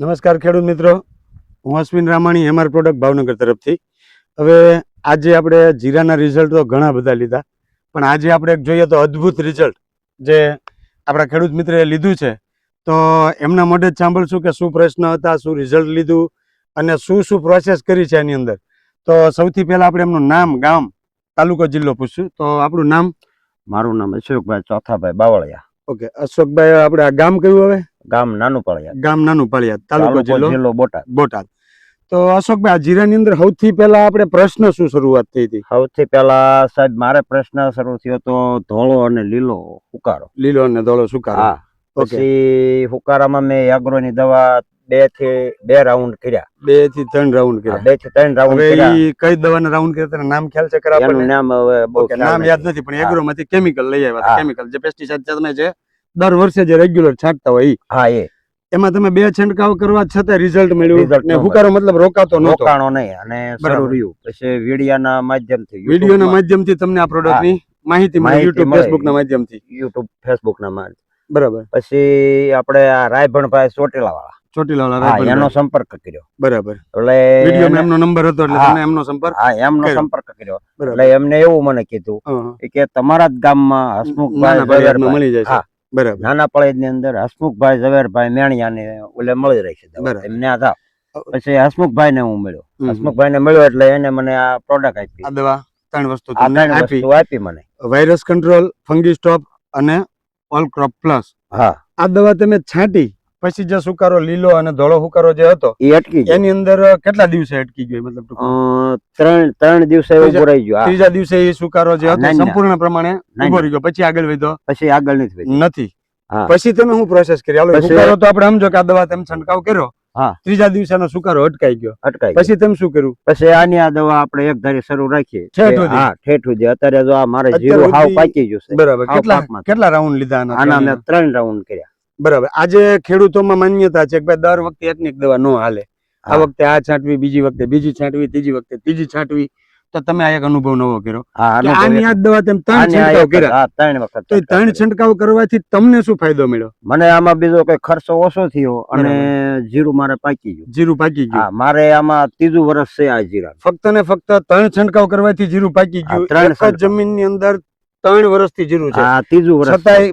નમસ્કાર ખેડૂત મિત્રો. હું અશ્વિન રામાણી એમઆર પ્રોડક્ટ ભાવનગર તરફથી. હવે આજે આપણે જીરાના રિઝલ્ટ તો ઘણા બધા લીધા પણ આજે આપણે એક જોઈએ તો અદ્ભુત રિઝલ્ટ જે આપણા ખેડૂત મિત્રએ લીધું છે. તો એમના મોઢે જ સાંભળશું કે શું પ્રશ્ન હતા શું રિઝલ્ટ લીધું અને શું શું પ્રોસેસ કરી છે એની અંદર. તો સૌથી પહેલાં આપણે એમનું નામ ગામ તાલુકો જિલ્લો પૂછશું. તો આપણું નામ? મારું નામ અશોકભાઈ ચોથાભાઈ બાવળિયા. ઓકે અશોકભાઈ આપણે આ ગામ કયું હવે? ગામ નાનું પાળિયા. ગામ નાનું પાળિયા તાલુકો જિલ્લો જિલ્લો બોટાદ. બોટાદ. તો અશોકભાઈ આ જીરાની અંદર સૌથી પહેલા આપણે પ્રશ્ન શું શરૂઆત થઈ હતી? સૌથી પહેલા સાહેબ મારે પ્રશ્ન શરૂ થયો તો ધોળો અને લીલો હુકારો. લીલો અને ધોળો સુકારો. હા. પછી હુકારામાં મેં એગ્રોની દવા બેથી બે રાઉન્ડ કર્યા. બેથી ત્રણ રાઉન્ડ કર્યા. બેથી ત્રણ રાઉન્ડ કર્યા. કઈ દવાના રાઉન્ડ કર્યા તેના નામ ખ્યાલ છે ખરા નામ હવે નામ યાદ નથી પણ. એગ્રો માંથી કેમિકલ લઈ આવ્યા કેમિકલ જે પેસ્ટિસાઇડ તમે જે દર વર્ષે જે રેગ્યુલર છાંટતા હોય હા એ. એમાં તમે બે છંટકાવ કરવા છતાં રિઝલ્ટ મળ્યું. ને હુકારો મતલબ રોકાતો નહોતો. રોકાણો નહીં અને. શરૂ રહ્યું. પછી વિડિયાના માધ્યમથી વિડિયોના માધ્યમથી તમને આ પ્રોડક્ટની માહિતી મળી YouTube યુટ્યુબ ફેસબુક ના માધ્યમથી. YouTube Facebook ના માધ્યમ. બરાબર. પછી આપણે આ રાયભણભાઈ ચોટીલા વાળા ચોટીલા હા એનો સંપર્ક કર્યો. બરાબર. એટલે વિડીયોમાં એને- એમનો નંબર હતો એટલે. તમે એમનો સંપર્ક હા એમનો. સંપર્ક કર્યો. એટલે એમને એવું મને કીધું. કે તમારા જ ગામમાં હસમુખભાઈ નાના મળી જાય. બરાબર. નાના પળેજની અંદર હસમુખભાઈ ઝવેરભાઈ મેણિયાને ઓલે મળી રહી છે એમને આ પછી હસમુખભાઈ ને હું મળ્યો. હસમુખભાઈ ને મળ્યો એટલે એને મને આ પ્રોડક્ટ આપી. આ દવા ત્રણ વસ્તુ આપી. આપી મને. વાયરસ કંટ્રોલ ફંગી સ્ટોપ અને ઓલ ક્રોપ પ્લસ હા. આ દવા તમે છાંટી. પછી જે સુકારો લીલો અને ધોળો સુકારો જે હતો એ અટકી ગયો. એની અંદર કેટલા દિવસે અટકી ગયો મતલબ ત્રણ ત્રણ દિવસે ત્રીજા- પુરાઈ ત્રીજા દિવસે એ સુકારો જે હતો ના, ના. સંપૂર્ણ પ્રમાણે ના, ઊભો રહી ગયો. પછી આગળ વધ્યો? પછી આગળ નથી નથી. પછી તમે હું પ્રોસેસ કરી? આલો સુકારો તો આપણે સમજો કે આ દવા તમે છંટકાવ કર્યો. હા. ત્રીજા દિવસેનો સુકારો અટકાઈ ગયો. અટકાઈ પછી તમે શું કર્યું? પછી આની આ દવા આપણે એક ધારી શરૂ રાખીએ. હા ઠેઠ સુધી. અત્યારે જો આ મારે જીરો હાવ પાકી ગયું છે. બરાબર. કેટલા કેટલા રાઉન્ડ લીધા આના મેં ત્રણ રાઉન્ડ કર્યા. બરાબર. આજે ખેડૂતોમાં માન્યતા છે કે ભાઈ દર વખતે એક ને એક દવા ન હાલે. આ વખતે આ છાંટવી બીજી વખતે બીજી છાંટવી ત્રીજી વખતે ત્રીજી છાંટવી. તો તમે આ એક અનુભવ નવો કર્યો. હા કે અનુભવ આની આ દવા તમે ત્રણ છંટકાવ કર્યા. ત્રણ વખત તો ત્રણ છંટકાવ કરવાથી તમને શું ફાયદો મળ્યો? મને આમાં બીજો કઈ ખર્ચો ઓછો થયો અને જીરું મારે પાકી ગયું. જીરું પાકી ગયું. મારે આમાં ત્રીજું વર્ષ છે આ જીરા ફક્ત ને ફક્ત ત્રણ છંટકાવ કરવાથી જીરું પાકી ગયું. ત્રણ જમીનની. અંદર ત્રણ વર્ષથી જીરું છે. ત્રીજું વર્ષ. છતાંય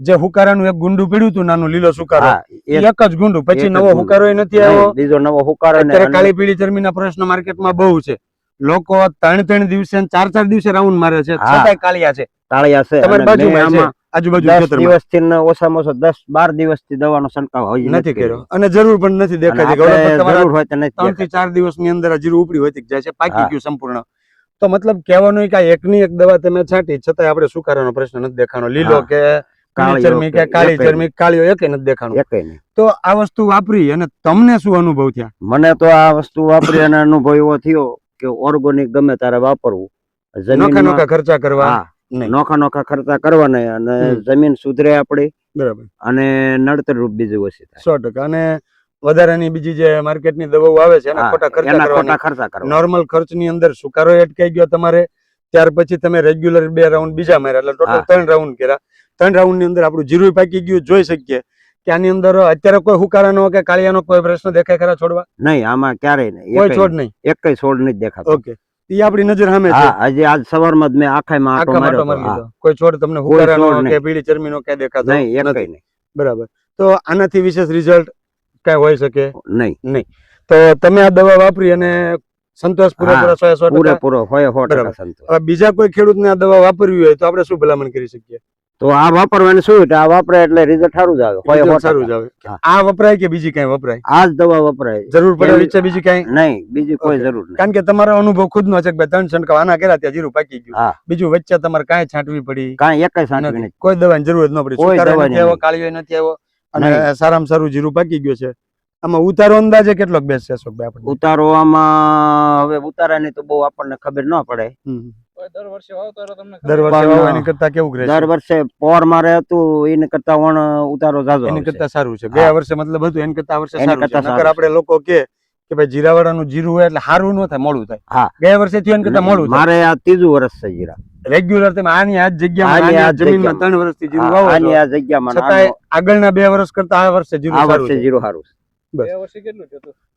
જે હુકારાનું એક ગુંડું પીડ્યું હતું નાનું લીલો સુકારો. એક- જ ગુંડું. પછી નવો હુકારો નથી આવ્યો. બીજો નવો હુકારો અત્યારે કાળી પીળી ચરમીના પ્રશ્ન માર્કેટમાં બહુ છે. લોકો ત્રણ ત્રણ દિવસે ચાર ચાર દિવસે રાઉન્ડ મારે છે. છતાંય કાળિયા છે. તાળિયા છે તમારી બાજુમાં મેં છે આમાં આજુબાજુ દિવસથી ઓછામાં ઓછો દસ બાર દિવસથી દવાનો છંટકાવ નથી કર્યો. અને જરૂર પણ નથી દેખાતી હોય ત્રણથી ચાર દિવસની અંદર જીરું ઉપડી હોતી જાય છે પાકી ગયું સંપૂર્ણ. તો મતલબ કહેવાનું કે એકની એક દવા તમે છાંટી છતાંય આપણે સુકારાનો પ્રશ્ન નથી દેખાનો લીલો કે ચરમી કે કાળી ચરમી કાળીઓ એકે નથી દેખાનું એકેય નહીં. તો આ વસ્તુ વાપરી અને તમને શું અનુભવ થયા? મને તો આ વસ્તુ વાપરી અને અનુભવ એવો થયો કે ઓર્ગોનિક ગમે તારે વાપરવું. નોખા નોખા ખર્ચા કરવા નોખા નોખા ખર્ચા કરવાના અને જમીન સુધરે આપણી બરાબર. અને નડતર રૂપ બીજું ઓછી થાય. સો ટકા. અને વધારાની બીજી જે માર્કેટની દવાઓ આવે છે એના ખોટા ખર્ચા ખર્ચા કરવા નોર્મલ ખર્ચની અંદર સુકારો અટકાઈ ગયો તમારે ત્યાર પછી તમે રેગ્યુલર બે રાઉન્ડ બીજા માર્યા એટલે ટોટલ ત્રણ રાઉન્ડ કર્યા. ત્રણ રાઉન્ડની અંદર આપણું જીરું પાકી ગયું જોઈ શકીએ. કે આની અંદર અત્યારે કોઈ હુકારાનો કે કાળિયાનો કોઈ પ્રશ્ન દેખાય ખરા છોડવા? નહીં આમાં ક્યારેય નહીં. કોઈ છોડ નહીં? એક કઈ છોડ નહીં દેખાતો. ઓકે. એ આપણી નજર સામે છે. હજી આજ સવારમાં જ મેં આખામાં આટો માર્યો કોઈ છોડ તમને હુકારાનો. કે પીળી ચરમીનો હા. દેખાતો નહીં એકેય કઈ નહીં. બરાબર. તો આનાથી વિશેષ રિઝલ્ટ કઈ હોઈ શકે? નહીં. નહીં. તો તમે આ દવા વાપરી અને સંતોષ પૂરેપૂરો સો સો ટકા? પૂરેપૂરો હોય સો ટકા સંતોષ. બીજા કોઈ ખેડૂતને આ દવા વાપરવી હોય તો આપણે શું ભલામણ કરી શકીએ? તો આ વાપરવાની શું? આ વાપરાય એટલે રિઝલ્ટ સારું જ આવે. સારું જ આવે. આ વપરાય કે બીજી કઈ વપરાય? આ જ દવા વપરાય. જરૂર પડે એવી- બીજી કઈ? નહીં બીજી કોઈ જરૂર નહીં. કારણ કે તમારો અનુભવ ખુદ નો છે કે ભાઈ ત્રણ છંટકાવ આના કર્યા ત્યાં જીરું પાકી ગયું. બીજું વચ્ચે તમારે કાંઈ છાંટવી પડી. કાંઈ એક સાંઠવી નહીં કોઈ દવાની જરૂર જ ન પડી. કોઈ દવા નથી આવ્યો કાળીઓ નથી આવ્યો અને સારામાં સારું જીરું પાકી ગયું છે. આમાં ઉતારો અંદાજે કેટલોક બેસશે અશોકભાઈ આપણે ઉતારો આમાં હવે ઉતારાની તો બહુ આપણને ખબર ન પડે. દર વર્ષે વાવતો રહો તમને દર વર્ષે પણ, કરતા કેવું રહેશે દર વર્ષે પોર મારે હતું એને કરતા વણ ઉતારો જાજો એની કરતા સારું છે. ગયા વર્ષે મતલબ હતું એની કરતા આ વર્ષે સારું છે. નકર આપણે લોકો કે કે ભાઈ જીરાવાળાનું જીરું હોય એટલે સારું ન થાય મોડું થાય. હા. ગયા વર્ષે થયું એની કરતા મોડું મારે આ ત્રીજું વર્ષ છે જીરા. રેગ્યુલર તમે આની આ જ જગ્યામાં આની આની આ આ જમીનમાં ત્રણ વર્ષથી જીરું વાવો આની આ જગ્યામાં છતાંય આગળના બે વર્ષ કરતા આ વર્ષે જીરું સારું છે. જીરું સારું છે. બસ. બે વર્ષે કેટલું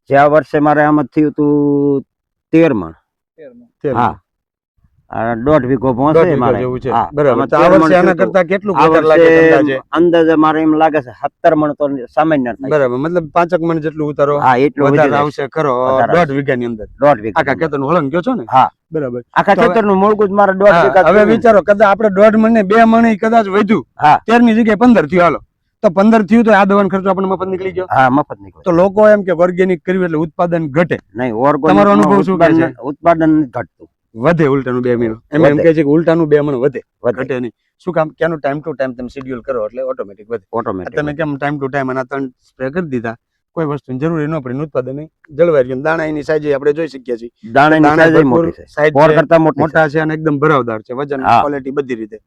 થયું વર્ષે મારે આમ થયું હતું તેર મણ હા. દોઢ વીઘો પહોંચે મારે. જેવું છે. હા, બરાબર. આમાં તો આ તેર મણ વર્ષે આના થયું હતું. કરતા કેટલું આ વધારે લાગે વર્ષે અંદાજે? અંદાજે મારે એમ લાગે છે સત્તર મણ તો સામાન્ય બરાબર. મતલબ પાંચક મણ જેટલું ઉતારો. હા એટલું આવશે ખરો. દોઢ દોઢ વીઘાની અંદર. દોઢ વીઘા આખા ખેતરનું હળંગ ગયો છો ને? હા. બરાબર. આખા ખેતરનું ખેતરનું મૂળગું જ મારે દોઢ વીઘા હવે વિચારો કદાચ આપડે દોઢ મણ ને બે મણ કદાચ વધ્યું. હા. તેરની જગ્યાએ પંદર થયું હાલો. તો પંદર થયું તો આ દવાનો ખર્ચો આપણને મફત નીકળી ગયો? હા મફત નીકળ્યો તો લોકો એમ કે ઓર્ગેનિક કર્યું એટલે ઉત્પાદન ઘટે. નહીં ઓર્ગેનિક તમારો અનુભવ શું કહે છે? ઉત્પાદન ઘટતું. વધે ઉલટાનું બે મહિનો. એમ એમ કહે છે કે ઉલટાનું બે મહિનો વધે. વધે. ઘટે નહીં. શું કામ? ક્યાંનું ટાઈમ ટુ ટાઈમ તમે શેડ્યુલ કરો એટલે ઓટોમેટિક વધે. ઓટોમેટિક તમે કેમ ટાઈમ ટુ ટાઈમ આના ત્રણ સ્પ્રે કરી દીધા? કોઈ વસ્તુની જરૂરી ન પડે ઉત્પાદન જળવાઈ રહ્યું. દાણા એની સાઈઝ આપણે જોઈ શકીએ છીએ. દાણાની મોટી છે. સાઈઝ ફોર કરતા મોટા છે. અને એકદમ ભરાવદાર છે. વજન ક્વોલિટી બધી રીતે.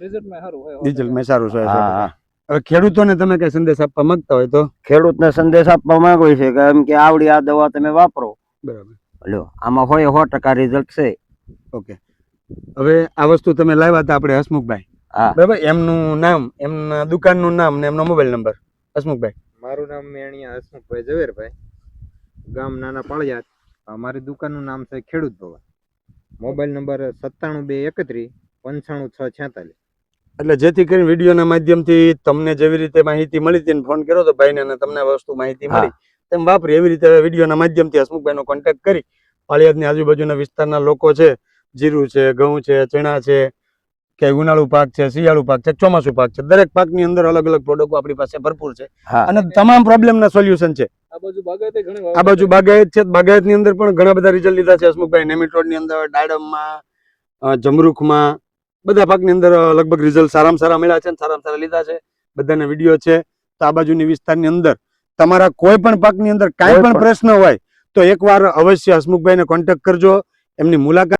રિઝલ્ટમાં સારું હોય ડીઝલ મેં સારું છે. હા હા. હવે ખેડૂતોને તમે કઈ સંદેશ આપવા માંગતા હોય તો? ખેડૂતને સંદેશ આપવા માંગુ છે કે એમ કે આવડી આ દવા તમે વાપરો. બરાબર. લો આમાં હોય સો ટકા રિઝલ્ટ છે. ઓકે. હવે આ વસ્તુ તમે લાવ્યા હતા આપણે હસમુખભાઈ. હા. બરાબર? એમનું નામ એમના દુકાનનું નામ ને એમનો મોબાઈલ નંબર હસમુખભાઈ. મારું નામ મેણિયા હસમુખભાઈ ઝવેરભાઈ. ગામ નાના પાળિયા. અમારી દુકાનનું નામ છે ખેડૂત ભવન. મોબાઈલ નંબર સત્તાણું બે એકત્રીસ પંચાણું છ છેતાલીસ. એટલે જેથી કરીને વિડીયોના માધ્યમથી તમને જેવી રીતે માહિતી મળી હતી ફોન કર્યો તો ભાઈને અને તમને વસ્તુ માહિતી મળી તેમ વાપરી એવી રીતે વિડીયોના માધ્યમથી હસમુખભાઈનો કોન્ટેક્ટ કરી. પાળિયાદની આજુબાજુના વિસ્તારના લોકો છે જીરું છે ઘઉં છે ચણા છે કે ઉનાળુ પાક છે શિયાળુ પાક છે ચોમાસુ પાક છે. દરેક પાકની અંદર અલગ અલગ પ્રોડક્ટો આપણી પાસે ભરપૂર છે. અને તમામ પ્રોબ્લેમના સોલ્યુશન છે. આ બાજુ બાગાયતે ઘણી બાગાયત છે બાગાયતની અંદર પણ ઘણા બધા રિઝલ્ટ લીધા છે હસમુખભાઈ. ની અંદર ડાયડમમાં અ, જમરૂખમાં બધા પાકની અંદર લગભગ રિઝલ્ટ સારામાં સારા મળ્યા છે અને સારામાં સારા લીધા છે. બધાને વીડિયો છે. તો આ બાજુની વિસ્તારની અંદર તમારા કોઈ પણ પાકની અંદર કાંઈ પણ. પ્રશ્ન હોય તો એકવાર અવશ્ય હસમુખભાઈને કોન્ટેક્ટ કરજો. એમની મુલાકાત